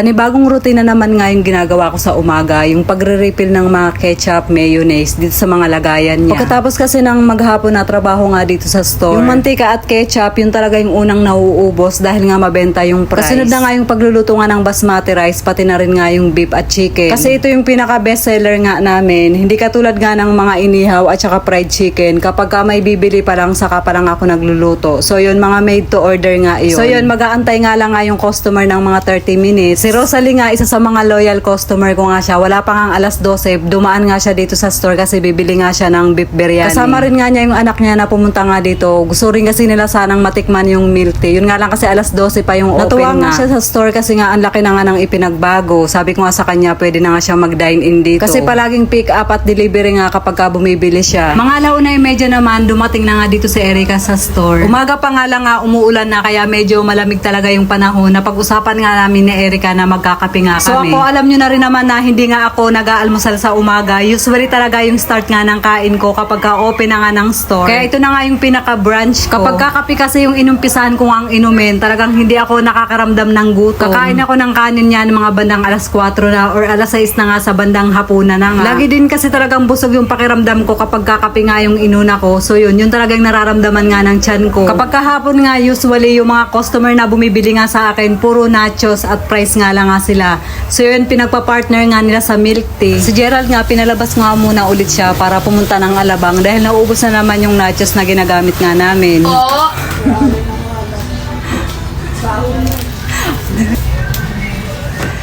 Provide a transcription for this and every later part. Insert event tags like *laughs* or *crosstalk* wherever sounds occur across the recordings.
Panibagong routine na naman nga yung ginagawa ko sa umaga, yung pagre-refill ng mga ketchup, mayonnaise dito sa mga lagayan niya. Pagkatapos kasi ng maghapon na trabaho nga dito sa store, yung mantika at ketchup, yun talaga yung unang nauubos dahil nga mabenta yung price. Kasunod na nga yung pagluluto nga ng basmati rice, pati na rin nga yung beef at chicken. Kasi ito yung pinaka best seller nga namin. Hindi katulad nga ng mga inihaw at saka fried chicken. Kapag ka may bibili pa lang, saka pa lang ako nagluluto. So yun, mga made to order nga yun. So yun, mag-aantay nga lang nga yung customer ng mga 30 minutes. Si Rosalie nga, isa sa mga loyal customer ko nga siya. Wala pa nga alas 12, dumaan nga siya dito sa store kasi bibili nga siya ng beef biryani. Kasama rin nga niya yung anak niya na pumunta nga dito. Gusto rin kasi nila sanang matikman yung milk tea. Yun nga lang kasi alas 12 pa yung open Natuwa nga nga siya sa store kasi nga ang laki na nga ng ipinagbago. Sabi ko nga sa kanya, pwede na nga siya mag-dine in dito. Kasi palaging pick up at delivery nga kapag ka bumibili siya. Mga alauna yung medyo naman, dumating na nga dito si Erica sa store. Umaga pa nga lang nga, umuulan na kaya medyo malamig talaga yung panahon. Napag-usapan nga namin ni Erica na magkakape nga So kami. ako, alam nyo na rin naman na hindi nga ako nag-aalmusal sa umaga. Usually talaga yung start nga ng kain ko kapag ka-open na nga ng store. Kaya ito na nga yung pinaka-brunch ko. Kapag kakape kasi yung inumpisahan ko ang inumin, talagang hindi ako nakakaramdam ng gutom. Kakain ako ng kanin yan mga bandang alas 4 na or alas 6 na nga sa bandang hapunan na nga. Lagi din kasi talagang busog yung pakiramdam ko kapag kakape nga yung inuna ko. So yun, yun talagang nararamdaman nga ng tiyan ko. Kapag kahapon nga, usually yung mga customer na bumibili nga sa akin, puro nachos at price nga lang nga sila. So yun, pinagpa-partner nga nila sa milk tea. Si Gerald nga, pinalabas nga muna ulit siya para pumunta ng Alabang dahil nauubos na naman yung nachos na ginagamit nga namin. *laughs*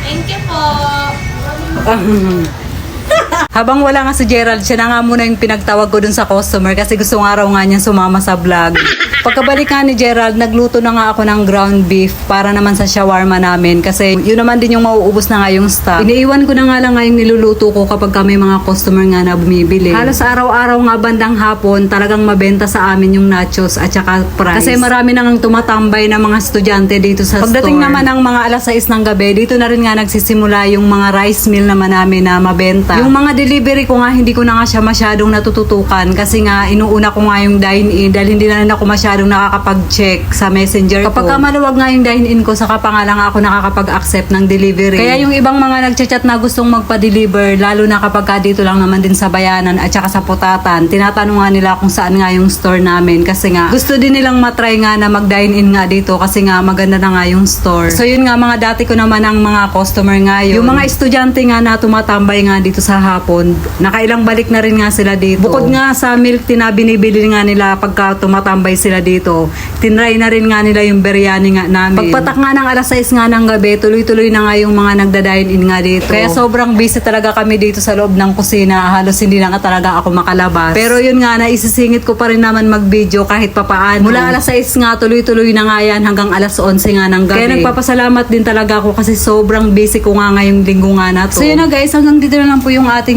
Thank you po. *laughs* Habang wala nga si Gerald, siya na nga muna yung pinagtawag ko dun sa customer kasi gusto nga raw nga niya sumama sa vlog. Pagkabalik nga ni Gerald, nagluto na nga ako ng ground beef para naman sa shawarma namin kasi yun naman din yung mauubos na nga yung stock. Iniiwan ko na nga lang nga yung niluluto ko kapag kami mga customer nga na bumibili. Halos araw-araw nga bandang hapon, talagang mabenta sa amin yung nachos at saka price. Kasi marami na nga tumatambay na mga estudyante dito sa Pagdating store. naman ng mga alas 6 ng gabi, dito na rin nga nagsisimula yung mga rice meal naman namin na mabenta. Yung mga delivery ko nga, hindi ko na nga siya masyadong natututukan kasi nga inuuna ko nga yung dine-in dahil hindi na rin ako masyadong nakakapag-check sa messenger Kapag ka maluwag nga yung dine-in ko, saka pa nga lang ako nakakapag-accept ng delivery. Kaya yung ibang mga nagchat-chat na gustong magpa-deliver, lalo na kapag ka dito lang naman din sa bayanan at saka sa putatan, tinatanong nga nila kung saan nga yung store namin kasi nga gusto din nilang matry nga na mag-dine-in nga dito kasi nga maganda na nga yung store. So yun nga mga dati ko naman ang mga customer nga yun. Yung mga estudyante nga na tumatambay nga dito sa hapon, nakailang balik na rin nga sila dito. Bukod nga sa milk tea na binibili nga nila pagka tumatambay sila dito, tinry na rin nga nila yung biryani nga namin. Pagpatak nga ng alas 6 nga ng gabi, tuloy-tuloy na nga yung mga nagda-dine in nga dito. Kaya sobrang busy talaga kami dito sa loob ng kusina. Halos hindi na nga talaga ako makalabas. Pero yun nga, naisisingit ko pa rin naman mag-video kahit papaano. Mula alas 6 nga, tuloy-tuloy na nga yan hanggang alas 11 nga ng gabi. Kaya nagpapasalamat din talaga ako kasi sobrang busy ko nga ngayong linggo nga na to. So yun na guys, hanggang dito na lang po yung ating